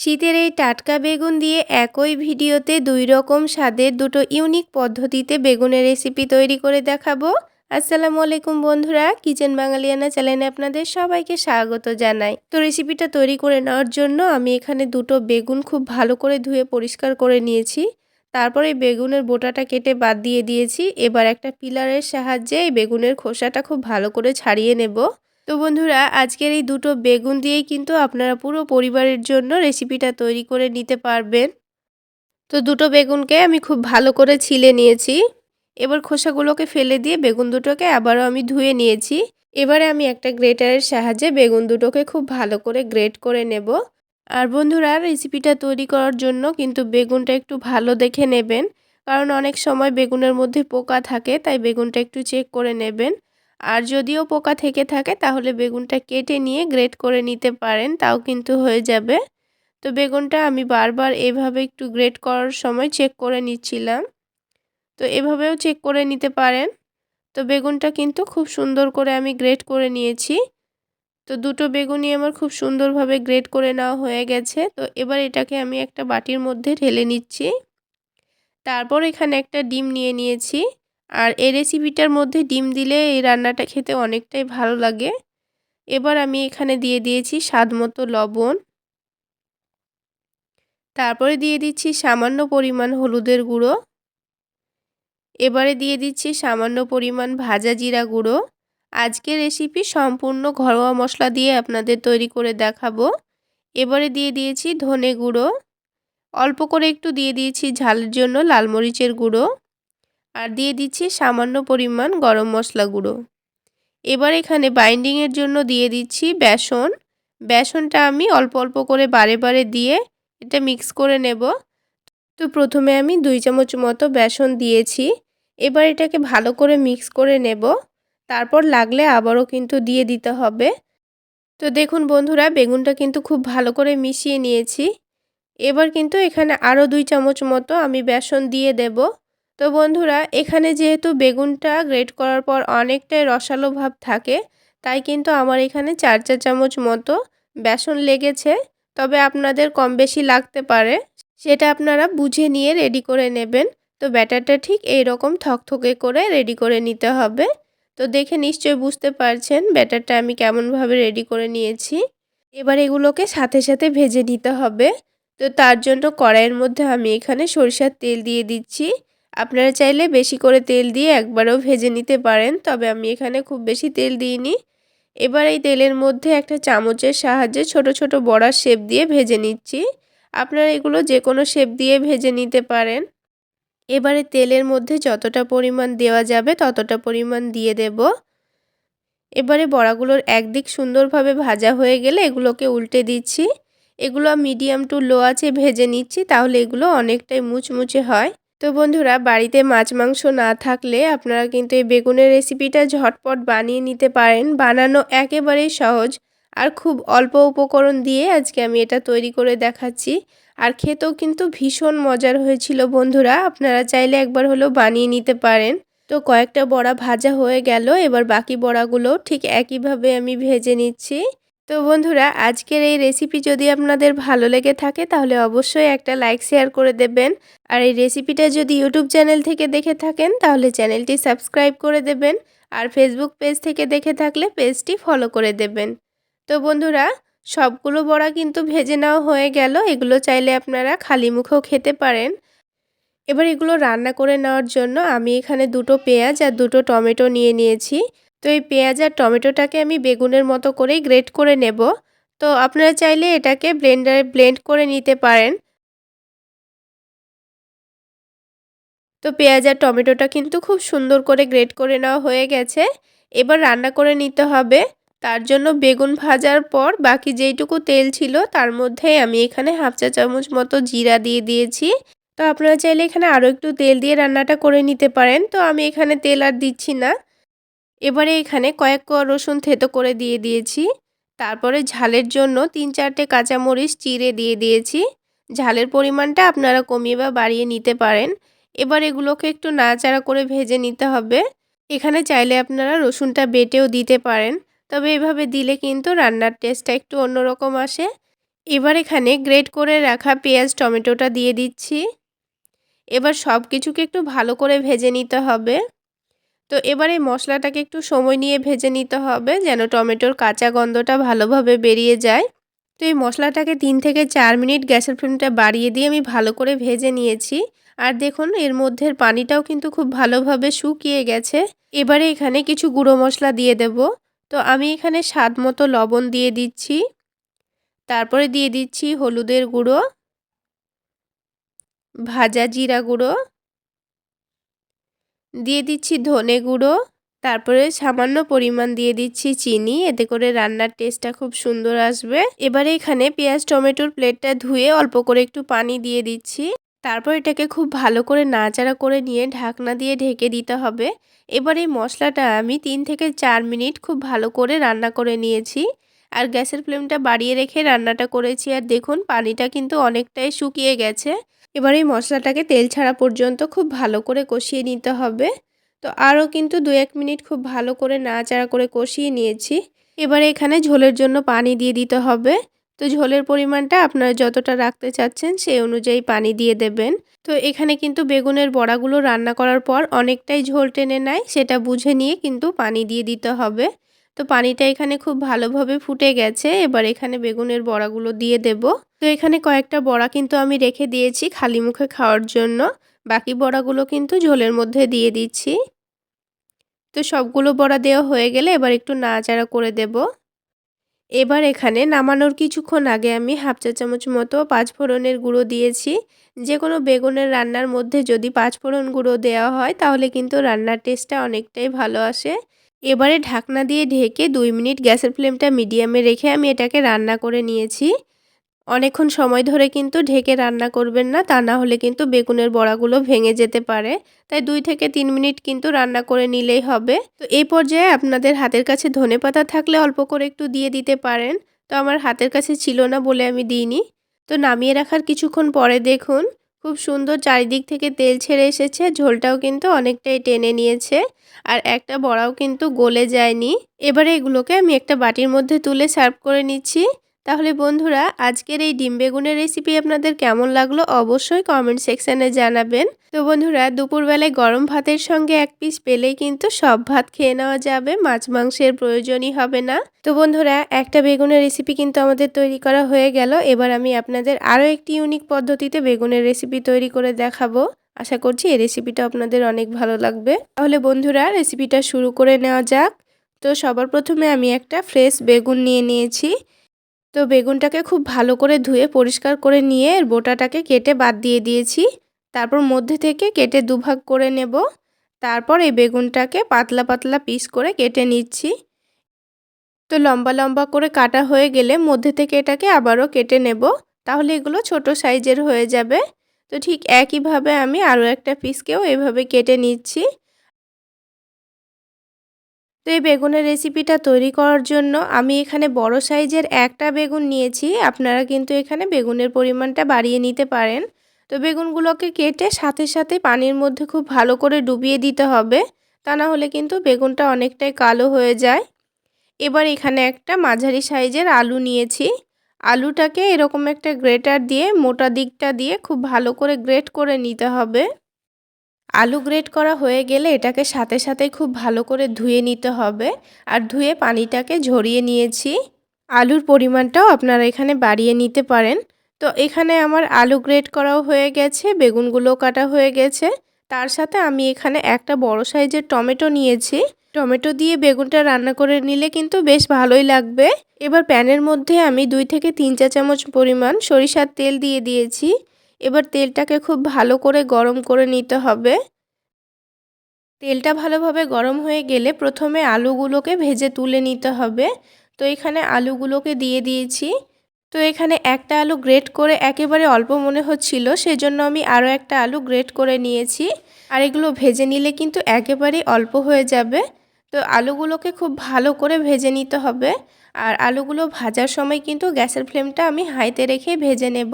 শীতের এই টাটকা বেগুন দিয়ে একই ভিডিওতে দুই রকম স্বাদের দুটো ইউনিক পদ্ধতিতে বেগুনের রেসিপি তৈরি করে দেখাবো। আসসালামু আলাইকুম বন্ধুরা, কিচেন বাঙালিয়ানা চ্যানেলে আপনাদের সবাইকে স্বাগত জানাই। তো রেসিপিটা তৈরি করে নেওয়ার জন্য আমি এখানে দুটো বেগুন খুব ভালো করে ধুয়ে পরিষ্কার করে নিয়েছি। তারপরে বেগুনের বোটাটা কেটে বাদ দিয়ে দিয়েছি। এবার একটা পিলারের সাহায্যে এই বেগুনের খোসাটা খুব ভালো করে ছাড়িয়ে নেব। তো বন্ধুরা, আজকের এই দুটো বেগুন দিয়েই কিন্তু আপনারা পুরো পরিবারের জন্য রেসিপিটা তৈরি করে নিতে পারবেন। তো দুটো বেগুনকে আমি খুব ভালো করে ছিলে নিয়েছি। এবার খোসাগুলোকে ফেলে দিয়ে বেগুন দুটোকে আবারও আমি ধুয়ে নিয়েছি। এবারে আমি একটা গ্রেটারের সাহায্যে বেগুন দুটোকে খুব ভালো করে গ্রেট করে নেব। আর বন্ধুরা রেসিপিটা তৈরি করার জন্য কিন্তু বেগুনটা একটু ভালো দেখে নেবেন। কারণ অনেক সময় বেগুনের মধ্যে পোকা থাকে, তাই বেগুনটা একটু চেক করে নেবেন। আর যদিও পোকা থেকে থাকে, তাহলে বেগুনটা কেটে নিয়ে গ্রেট করে নিতে পারেন, তাও কিন্তু হয়ে যাবে। তো বেগুনটা আমি বারবার এভাবে একটু গ্রেট করার সময় চেক করে নিচ্ছিলাম। তো এভাবেও চেক করে নিতে পারেন। তো বেগুনটা কিন্তু খুব সুন্দর করে আমি গ্রেট করে নিয়েছি। তো দুটো বেগুনই আমার খুব সুন্দরভাবে গ্রেট করে নেওয়া হয়ে গেছে। তো এবার এটাকে আমি একটা বাটির মধ্যে ঢেলে নিচ্ছি। তারপর এখানে একটা ডিম নিয়ে নিয়েছি। আর এই রেসিপিটার মধ্যে ডিম দিলে এই রান্নাটা খেতে অনেকটাই ভালো লাগে। এবার আমি এখানে দিয়ে দিয়েছি স্বাদ মতো লবণ। তারপরে দিয়ে দিচ্ছি সামান্য পরিমাণ হলুদের গুঁড়ো। এবারে দিয়ে দিচ্ছি সামান্য পরিমাণ ভাজা জিরা গুঁড়ো। আজকের রেসিপি সম্পূর্ণ ঘরোয়া মশলা দিয়ে আপনাদের তৈরি করে দেখাবো। এবারে দিয়ে দিয়েছি ধনে গুঁড়ো। অল্প করে একটু দিয়ে দিয়েছি ঝালের জন্য লাল মরিচের গুঁড়ো। আর দিয়ে দিচ্ছি সামান্য পরিমাণ গরম মশলা গুঁড়ো। এবার এখানে বাইন্ডিংয়ের জন্য দিয়ে দিচ্ছি বেসন। বেসনটা আমি অল্প অল্প করে বারে বারে দিয়ে এটা মিক্স করে নেব। তো প্রথমে আমি দুই চামচ মতো বেসন দিয়েছি। এবার এটাকে ভালো করে মিক্স করে নেব। তারপর লাগলে আবারও কিন্তু দিয়ে দিতে হবে। তো দেখুন বন্ধুরা, বেগুনটা কিন্তু খুব ভালো করে মিশিয়ে নিয়েছি। এবার কিন্তু এখানে আরও দুই চামচ মতো আমি বেসন দিয়ে দেব। তো বন্ধুরা, এখানে যেহেতু বেগুনটা গ্রেট করার পর অনেকটাই রসালো ভাব থাকে, তাই কিন্তু আমার এখানে চার চার চামচ মতো বেসন লেগেছে। তবে আপনাদের কম বেশি লাগতে পারে, সেটা আপনারা বুঝে নিয়ে রেডি করে নেবেন। তো ব্যাটারটা ঠিক এই রকম থকথকে করে রেডি করে নিতে হবে। তো দেখে নিশ্চয়ই বুঝতে পারছেন ব্যাটারটা আমি কেমনভাবে রেডি করে নিয়েছি। এবার এগুলোকে সাথে সাথে ভেজে নিতে হবে। তো তার জন্য কড়াইয়ের মধ্যে আমি এখানে সরিষার তেল দিয়ে দিচ্ছি। আপনারা চাইলে বেশি করে তেল দিয়ে একবারও ভেজে নিতে পারেন, তবে আমি এখানে খুব বেশি তেল দিইনি। এবার এই তেলের মধ্যে একটা চামচের সাহায্যে ছোট ছোট বড়ার শেপ দিয়ে ভেজে নিচ্ছি। আপনারা এগুলো যে কোনো শেপ দিয়ে ভেজে নিতে পারেন। এবারে তেলের মধ্যে যতটা পরিমাণ দেওয়া যাবে ততটা পরিমাণ দিয়ে দেব। এবারে বড়াগুলোর একদিক সুন্দরভাবে ভাজা হয়ে গেলে এগুলোকে উল্টে দিচ্ছি। এগুলো মিডিয়াম টু লো আছে ভেজে নিচ্ছি, তাহলে এগুলো অনেকটাই মুচমুচে হয়। তো বন্ধুরা, বাড়িতে মাছ মাংস না থাকলে আপনারা কিন্তু এই বেগুনের রেসিপিটা ঝটপট বানিয়ে নিতে পারেন। বানানো একেবারেই সহজ আর খুব অল্প উপকরণ দিয়ে আজকে আমি এটা তৈরি করে দেখাচ্ছি। আর খেতেও কিন্তু ভীষণ মজার হয়েছিল বন্ধুরা, আপনারা চাইলে একবার হলেও বানিয়ে নিতে পারেন। তো কয়েকটা বড়া ভাজা হয়ে গেল, এবার বাকি বড়াগুলো ঠিক একইভাবে আমি ভেজে নিচ্ছি। তো বন্ধুরা, আজকের এই রেসিপি যদি আপনাদের ভালো লেগে থাকে, তাহলে অবশ্যই একটা লাইক শেয়ার করে দেবেন। আর এই রেসিপিটা যদি ইউটিউব চ্যানেল থেকে দেখে থাকেন, তাহলে চ্যানেলটি সাবস্ক্রাইব করে দেবেন। আর ফেসবুক পেজ থেকে দেখে থাকলে পেজটি ফলো করে দেবেন। তো বন্ধুরা, সবগুলো বড়া কিন্তু ভেজে নেওয়া হয়ে গেল। এগুলো চাইলে আপনারা খালি মুখেও খেতে পারেন। এবার এগুলো রান্না করে নেওয়ার জন্য আমি এখানে দুটো পেঁয়াজ আর দুটো টমেটো নিয়ে নিয়েছি। তো এই পেঁয়াজ আর টমেটোটাকে আমি বেগুনের মতো করেই গ্রেট করে নেব। তো আপনারা চাইলে এটাকে ব্লেন্ডারে, ব্লেন্ড করে নিতে পারেন। তো পেঁয়াজ আর টমেটোটা কিন্তু খুব সুন্দর করে গ্রেট করে নেওয়া হয়ে গেছে। এবার রান্না করে নিতে হবে। তার জন্য বেগুন ভাজার পর বাকি যেইটুকু তেল ছিল তার মধ্যে আমি এখানে হাফ চা চামচ মতো জিরা দিয়ে দিয়েছি। তো আপনারা চাইলে এখানে আরও একটু তেল দিয়ে রান্নাটা করে নিতে পারেন। তো আমি এখানে তেল আর দিচ্ছি না। এবারে এখানে কয়েক কোয়া রসুন থেতো করে দিয়ে দিয়েছি। তারপরে ঝালের জন্য তিন চারটে কাঁচামরিচ চিড়ে দিয়ে দিয়েছি। ঝালের পরিমাণটা আপনারা কমিয়ে বা বাড়িয়ে নিতে পারেন। এবার এগুলোকে একটু নাড়াচাড়া করে ভেজে নিতে হবে। এখানে চাইলে আপনারা রসুনটা বেটেও দিতে পারেন। তবে এভাবে দিলে কিন্তু রান্নার টেস্টটা একটু অন্যরকম আসে। এবার এখানে গ্রেট করে রাখা পেঁয়াজ, টমেটোটা দিয়ে দিচ্ছি। এবার সব কিছুকে একটু ভালো করে ভেজে নিতে হবে। তো এবার এই মশলাটাকে একটু সময় নিয়ে ভেজে নিতে হবে যেন টমেটোর কাঁচা গন্ধটা ভালোভাবে বেরিয়ে যায়। তো এই মশলাটাকে তিন থেকে চার মিনিট গ্যাসের ফ্লেমটা বাড়িয়ে দিয়ে আমি ভালো করে ভেজে নিয়েছি। আর দেখুন, এর মধ্যে পানিটাও কিন্তু খুব ভালোভাবে শুকিয়ে গেছে। এবারে এখানে কিছু গুঁড়ো মশলা দিয়ে দেব। তো আমি এখানে স্বাদ মতো লবণ দিয়ে দিচ্ছি। তারপরে দিয়ে দিচ্ছি হলুদের গুঁড়ো, ভাজা জিরা গুঁড়ো দিয়ে দিচ্ছি ধনে গুঁড়ো, তারপরে সামান্য পরিমাণ দিয়ে দিচ্ছি চিনি, এতে করে রান্নার টেস্টটা খুব সুন্দর আসবে। এবারে এখানে পেঁয়াজ, টমেটোর প্লেটটা ধুয়ে অল্প করে একটু পানি দিয়ে দিচ্ছি। তারপর এটাকে খুব ভালো করে নাচাড়া করে নিয়ে ঢাকনা দিয়ে ঢেকে দিতে হবে। এবার এই মশলাটা আমি তিন থেকে চার মিনিট খুব ভালো করে রান্না করে নিয়েছি। আর গ্যাসের ফ্লেমটা বাড়িয়ে রেখে রান্নাটা করেছি। আর দেখুন, পানিটা কিন্তু অনেকটাই শুকিয়ে গেছে। এবার এই মশলাটাকে তেল ছাড়া পর্যন্ত খুব ভালো করে কষিয়ে নিতে হবে। তো আরও কিন্তু দু এক মিনিট খুব ভালো করে নাড়াচাড়া করে কষিয়ে নিয়েছি। এবারে এখানে ঝোলের জন্য পানি দিয়ে দিতে হবে। তো ঝোলের পরিমাণটা আপনারা যতটা রাখতে চাচ্ছেন সেই অনুযায়ী পানি দিয়ে দেবেন। তো এখানে কিন্তু বেগুনের বড়াগুলো রান্না করার পর অনেকটাই ঝোল টেনে নেয়, সেটা বুঝে নিয়ে কিন্তু পানি দিয়ে দিতে হবে। তো পানিটা এখানে খুব ভালোভাবে ফুটে গেছে। এবার এখানে বেগুনের বড়াগুলো দিয়ে দেব। তো এখানে কয়েকটা বড়া কিন্তু আমি রেখে দিয়েছি খালি মুখে খাওয়ার জন্য। বাকি বড়াগুলো কিন্তু ঝোলের মধ্যে দিয়ে দিচ্ছি। তো সবগুলো বড়া দেওয়া হয়ে গেলে এবার একটু নাড়াচাড়া করে দেব। এবার এখানে নামানোর কিছুক্ষণ আগে আমি হাফ চা চামচ মতো পাঁচফোড়নের গুঁড়ো দিয়েছি। যে কোনো বেগুনের রান্নার মধ্যে যদি পাঁচফোড়ন গুঁড়ো দেওয়া হয় তাহলে কিন্তু রান্নার টেস্টটা অনেকটাই ভালো আসে। এবারে ঢাকনা দিয়ে ঢেকে দুই মিনিট গ্যাসের ফ্লেমটা মিডিয়ামে রেখে আমি এটাকে রান্না করে নিয়েছি। অনেকক্ষণ সময় ধরে কিন্তু ঢেকে রান্না করবেন না, তা না হলে কিন্তু বেগুনের বড়াগুলো ভেঙে যেতে পারে। তাই দুই থেকে তিন মিনিট কিন্তু রান্না করে নিলেই হবে। তো এই পর্যায়ে আপনাদের হাতের কাছে ধনে পাতা থাকলে অল্প করে একটু দিয়ে দিতে পারেন। তো আমার হাতের কাছে ছিল না বলে আমি দিইনি। তো নামিয়ে রাখার কিছুক্ষণ পরে দেখুন খুব সুন্দর চারিদিক থেকে তেল ছেড়ে এসেছে, ঝোলটাও কিন্তু অনেকটাই টেনে নিয়েছে আর একটা বড়াও কিন্তু গলে যায়নি। এবারে এগুলোকে আমি একটা বাটির মধ্যে তুলে সার্ভ করে নিচ্ছি। তাহলে বন্ধুরা, আজকের এই ডিম বেগুনের রেসিপি আপনাদের কেমন লাগল অবশ্যই কমেন্ট সেকশানে জানাবেন। তো বন্ধুরা, দুপুরবেলায় গরম ভাতের সঙ্গে এক পিস পেলেই কিন্তু সব ভাত খেয়ে নেওয়া যাবে, মাছ মাংসের প্রয়োজনই হবে না। তো বন্ধুরা, একটা বেগুনের রেসিপি কিন্তু আমাদের তৈরি করা হয়ে গেল। এবার আমি আপনাদের আরও একটি ইউনিক পদ্ধতিতে বেগুনের রেসিপি তৈরি করে দেখাবো। আশা করছি এই রেসিপিটা আপনাদের অনেক ভালো লাগবে। তাহলে বন্ধুরা রেসিপিটা শুরু করে নেওয়া যাক। তো সবার প্রথমে আমি একটা ফ্রেশ বেগুন নিয়ে নিয়েছি। তো বেগুনটাকে খুব ভালো করে ধুয়ে পরিষ্কার করে নিয়ে বোটাটাকে কেটে বাদ দিয়ে দিয়েছি। তারপর মধ্যে থেকে কেটে দুভাগ করে নেব। তারপর এই বেগুনটাকে পাতলা পাতলা পিস করে কেটে নিচ্ছি। তো লম্বা লম্বা করে কাটা হয়ে গেলে মধ্যে থেকে এটাকে আবারও কেটে নেব। তাহলে এগুলো ছোট সাইজের হয়ে যাবে। তো ঠিক একইভাবে আমি আরও একটা পিসকেও এভাবে কেটে নিচ্ছি। তো এই বেগুনের রেসিপিটা তৈরি করার জন্য আমি এখানে বড় সাইজের একটা বেগুন নিয়েছি। আপনারা কিন্তু এখানে বেগুনের পরিমাণটা বাড়িয়ে নিতে পারেন। তো বেগুনগুলোকে কেটে সাথে সাথে পানির মধ্যে খুব ভালো করে ডুবিয়ে দিতে হবে। তা না হলে কিন্তু বেগুনটা অনেকটাই কালো হয়ে যায়। এবার এখানে একটা মাঝারি সাইজের আলু নিয়েছি। আলুটাকে এরকম একটা গ্রেটার দিয়ে মোটা দিকটা দিয়ে খুব ভালো করে গ্রেট করে নিতে হবে। আলু গ্রেট করা হয়ে গেলে এটাকে সাথে সাথে খুব ভালো করে ধুয়ে নিতে হবে। আর ধুয়ে পানিটাকে ঝরিয়ে নিয়েছি। আলুর পরিমাণটাও আপনারা এখানে বাড়িয়ে নিতে পারেন। তো এখানে আমার আলু গ্রেট করাও হয়ে গেছে বেগুনগুলো কাটা হয়ে গেছে। তার সাথে আমি এখানে একটা বড় সাইজের টমেটো নিয়েছি। টমেটো দিয়ে বেগুনটা রান্না করে নিলে কিন্তু বেশ ভালোই লাগবে। এবার প্যানের মধ্যে আমি দুই থেকে তিন চা চামচ পরিমাণ সরিষার তেল দিয়ে দিয়েছি। এবার তেলটাকে খুব ভালো করে গরম করে নিতে হবে। তেলটা ভালোভাবে গরম হয়ে গেলে প্রথমে আলুগুলোকে ভেজে তুলে নিতে হবে। তো এখানে আলুগুলোকে দিয়ে দিয়েছি। তো এখানে একটা আলু গ্রেট করে একেবারে অল্প মনে হচ্ছিল, সেজন্য আমি আরও একটা আলু গ্রেট করে নিয়েছি। আর এগুলো ভেজে নিলে কিন্তু একেবারেই অল্প হয়ে যাবে। তো আলুগুলোকে খুব ভালো করে ভেজে নিতে হবে। আর আলুগুলো ভাজার সময় কিন্তু গ্যাসের ফ্লেমটা আমি হাইতে রেখে ভেজে নেব।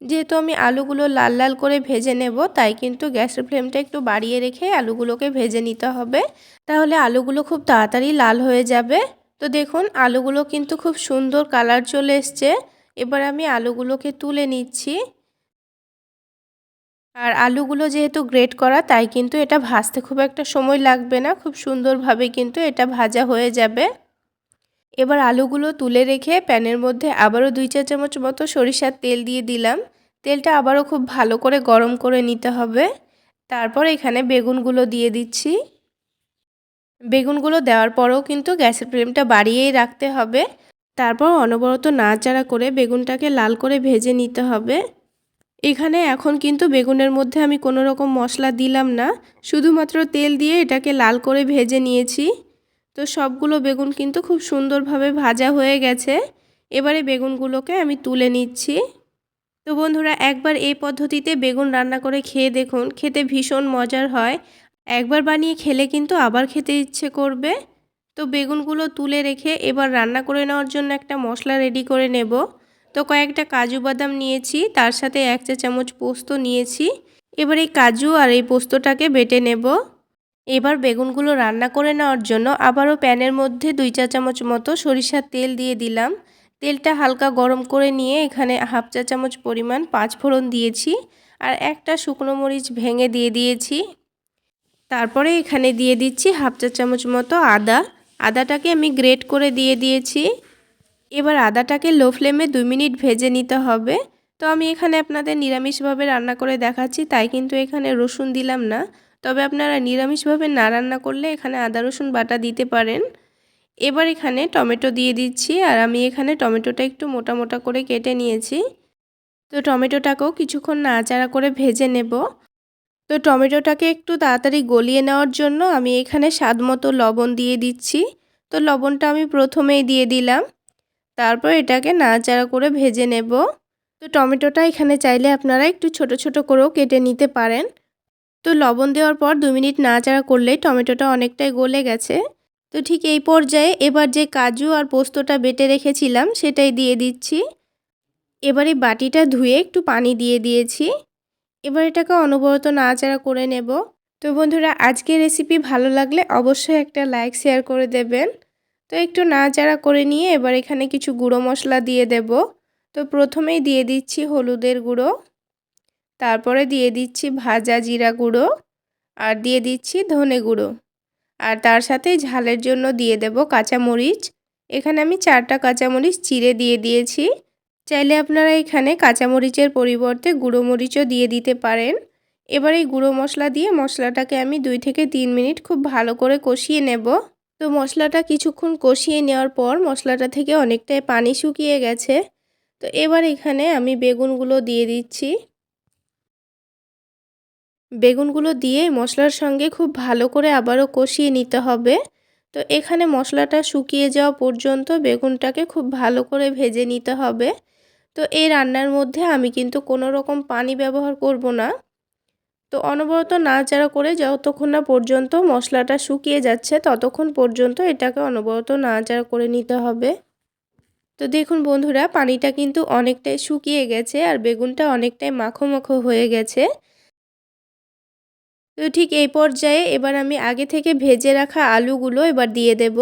যেহেতু আমি আলুগুলো লাল লাল করে ভেজে নেব, তাই কিন্তু গ্যাসের ফ্লেমটা একটু বাড়িয়ে রেখে আলুগুলোকে ভেজে নিতে হবে। তাহলে আলুগুলো খুব তাড়াতাড়ি লাল হয়ে যাবে। তো দেখুন, আলুগুলো কিন্তু খুব সুন্দর কালার চলে এসছে। এবার আমি আলুগুলোকে তুলে নিচ্ছি। আর আলুগুলো যেহেতু গ্রেট করা, তাই কিন্তু এটা ভাজতে খুব একটা সময় লাগবে না। খুব সুন্দরভাবে কিন্তু এটা ভাজা হয়ে যাবে। এবার আলুগুলো তুলে রেখে প্যানের মধ্যে আবারও দুই চা চামচ মতো সরিষার তেল দিয়ে দিলাম। তেলটা আবারও খুব ভালো করে গরম করে নিতে হবে। তারপর এখানে বেগুনগুলো দিয়ে দিচ্ছি। বেগুনগুলো দেওয়ার পরেও কিন্তু গ্যাসের ফ্লেমটা বাড়িয়েই রাখতে হবে। তারপর অনবরত নাড়াচাড়া করে বেগুনটাকে লাল করে ভেজে নিতে হবে। এখানে এখন কিন্তু বেগুনের মধ্যে আমি কোনো রকম মশলা দিলাম না। শুধুমাত্র তেল দিয়ে এটাকে লাল করে ভেজে নিয়েছি। তো সবগুলো বেগুন কিন্তু খুব সুন্দরভাবে ভাজা হয়ে গেছে। এবারে বেগুনগুলোকে আমি তুলে নিচ্ছি। তো বন্ধুরা, একবার এই পদ্ধতিতে বেগুন রান্না করে খেয়ে দেখুন, খেতে ভীষণ মজার হয়। একবার বানিয়ে খেলে কিন্তু আবার খেতে ইচ্ছে করবে। তো বেগুনগুলো তুলে রেখে এবার রান্না করে নেওয়ার জন্য একটা মশলা রেডি করে নেব। তো কয়েকটা কাজু বাদাম নিয়েছি, তার সাথে এক চা চামচ পোস্ত নিয়েছি। এবার এই কাজু আর এই পোস্তটাকে বেটে নেব। এবার বেগুনগুলো রান্না করে নেওয়ার জন্য আবারও প্যানের মধ্যে দুই চা চামচ মতো সরিষার তেল দিয়ে দিলাম। তেলটা হালকা গরম করে নিয়ে এখানে হাফ চা চামচ পরিমাণ পাঁচ ফোড়ন দিয়েছি আর একটা শুকনো মরিচ ভেঙে দিয়ে দিয়েছি। তারপরে এখানে দিয়ে দিচ্ছি হাফ চা চামচ মতো আদা। আদাটাকে আমি গ্রেট করে দিয়ে দিয়েছি। এবার আদাটাকে লো ফ্লেমে দুই মিনিট ভেজে নিতে হবে। তো আমি এখানে আপনাদের নিরামিষভাবে রান্না করে দেখাচ্ছি, তাই কিন্তু এখানে রসুন দিলাম না। তবে আপনারা নিরামিষভাবে না রান্না করলে এখানে আদা, রসুন বাটা দিতে পারেন। এবার এখানে টমেটো দিয়ে দিচ্ছি, আর আমি এখানে টমেটোটা একটু মোটা মোটা করে কেটে নিয়েছি। তো টমেটোটাকেও কিছুক্ষণ নাড়াচাড়া করে ভেজে নেব। তো টমেটোটাকে একটু তাড়াতাড়ি গলিয়ে নেওয়ার জন্য আমি এখানে স্বাদ মতো লবণ দিয়ে দিচ্ছি। তো লবণটা আমি প্রথমেই দিয়ে দিলাম। তারপর এটাকে নাড়াচাড়া করে ভেজে নেব। তো টমেটোটা এখানে চাইলে আপনারা একটু ছোট ছোট করেও কেটে নিতে পারেন। তো লবণ দেওয়ার পর দু মিনিট নাড়াচাড়া করলেই টমেটোটা অনেকটাই গলে গেছে। তো ঠিক এই পর্যায়ে এবার যে কাজু আর পোস্তটা বেটে রেখেছিলাম সেটাই দিয়ে দিচ্ছি। এবার এই বাটিটা ধুয়ে একটু পানি দিয়ে দিয়েছি। এবার এটাকে অনবরত নাড়াচাড়া করে নেব। তো বন্ধুরা, আজকের রেসিপি ভালো লাগলে অবশ্যই একটা লাইক, শেয়ার করে দেবেন। তো একটু নাড়াচাড়া করে নিয়ে এবার এখানে কিছু গুঁড়ো মশলা দিয়ে দেব। তো প্রথমেই দিয়ে দিচ্ছি হলুদের গুঁড়ো, তারপরে দিয়ে দিচ্ছি ভাজা জিরা গুঁড়ো আর দিয়ে দিচ্ছি ধনে গুঁড়ো। আর তার সাথে ঝালের জন্য দিয়ে দেব কাঁচামরিচ। এখানে আমি চারটা কাঁচামরিচ চিড়ে দিয়ে দিয়েছি। চাইলে আপনারা এখানে কাঁচামরিচের পরিবর্তে গুঁড়ো মরিচও দিয়ে দিতে পারেন। এবার এই গুঁড়ো মশলা দিয়ে মশলাটাকে আমি দুই থেকে তিন মিনিট খুব ভালো করে কষিয়ে নেব। তো মশলাটা কিছুক্ষণ কষিয়ে নেওয়ার পর মশলাটা থেকে অনেকটাই পানি শুকিয়ে গেছে। তো এবার এখানে আমি বেগুনগুলো দিয়ে দিচ্ছি। বেগুনগুলো দিয়ে মশলার সঙ্গে খুব ভালো করে আবারও কষিয়ে নিতে হবে। তো এখানে মশলাটা শুকিয়ে যাওয়া পর্যন্ত বেগুনটাকে খুব ভালো করে ভেজে নিতে হবে। তো এই রান্নার মধ্যে আমি কিন্তু কোনো রকম পানি ব্যবহার করব না। তো অনবরত নাড়াচাড়া করে যতক্ষণ না পর্যন্ত মশলাটা শুকিয়ে যাচ্ছে ততক্ষণ পর্যন্ত এটাকে অনবরত নাড়াচাড়া করে নিতে হবে। তো দেখুন বন্ধুরা, পানিটা কিন্তু অনেকটাই শুকিয়ে গেছে আর বেগুনটা অনেকটাই মাখো মাখো হয়ে গেছে। তো ঠিক এই পর্যায়ে এবার আমি আগে থেকে ভেজে রাখা আলুগুলো এবার দিয়ে দেব।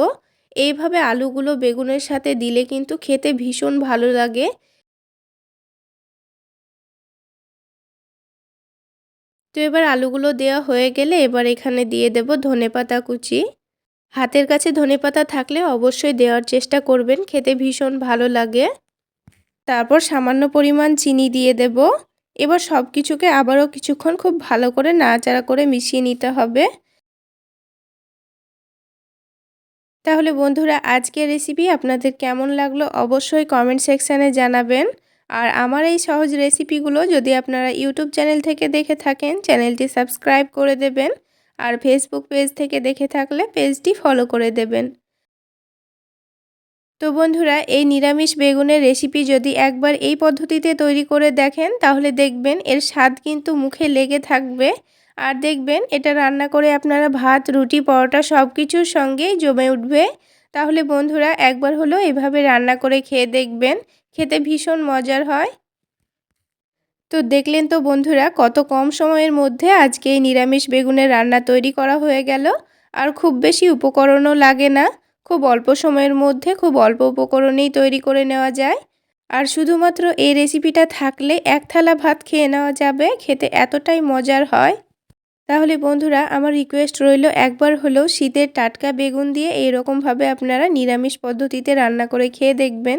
এইভাবে আলুগুলো বেগুনের সাথে দিলে কিন্তু খেতে ভীষণ ভালো লাগে। তো এবার আলুগুলো দেওয়া হয়ে গেলে এবার এখানে দিয়ে দেব ধনে পাতা কুচি। হাতের কাছে ধনে পাতা থাকলে অবশ্যই দেওয়ার চেষ্টা করবেন, খেতে ভীষণ ভালো লাগে। তারপর সামান্য পরিমাণ চিনি দিয়ে দেব। এবার সব কিছুকে আবারও কিছুক্ষণ খুব ভালো করে নাড়াচাড়া করে মিশিয়ে নিতে হবে। তাহলে বন্ধুরা, আজকের রেসিপি আপনাদের কেমন লাগল অবশ্যই কমেন্ট সেকশানে জানাবেন। আর আমার এই সহজ রেসিপিগুলো যদি আপনারা ইউটিউব চ্যানেল থেকে দেখে থাকেন চ্যানেলটি সাবস্ক্রাইব করে দেবেন আর ফেসবুক পেজ থেকে দেখে থাকলে পেজটি ফলো করে দেবেন। তো বন্ধুরা, এই নিরামিষ বেগুনের রেসিপি যদি একবার এই পদ্ধতিতে তৈরি করে দেখেন, তাহলে দেখবেন এর স্বাদ কিন্তু মুখে লেগে থাকবে। আর দেখবেন এটা রান্না করে আপনারা ভাত, রুটি, পরোটা সব কিছুর সঙ্গেই জমে উঠবে। তাহলে বন্ধুরা, একবার হলো এভাবে রান্না করে খেয়ে দেখবেন। খেতে ভীষণ মজার হয়। তো দেখলেন তো বন্ধুরা, কত কম সময়ের মধ্যে আজকে এই নিরামিষ বেগুনের রান্না তৈরি করা হয়ে গেল। আর খুব বেশি উপকরণও লাগে না। খুব অল্প সময়ের মধ্যে খুব অল্প উপকরণেই তৈরি করে নেওয়া যায়। আর শুধুমাত্র এই রেসিপিটা থাকলে এক থালা ভাত খেয়ে নেওয়া যাবে। খেতে এতটাই মজার হয়। তাহলে বন্ধুরা, আমার রিকোয়েস্ট রইল একবার হলেও শীতের টাটকা বেগুন দিয়ে এইরকমভাবে আপনারা নিরামিষ পদ্ধতিতে রান্না করে খেয়ে দেখবেন।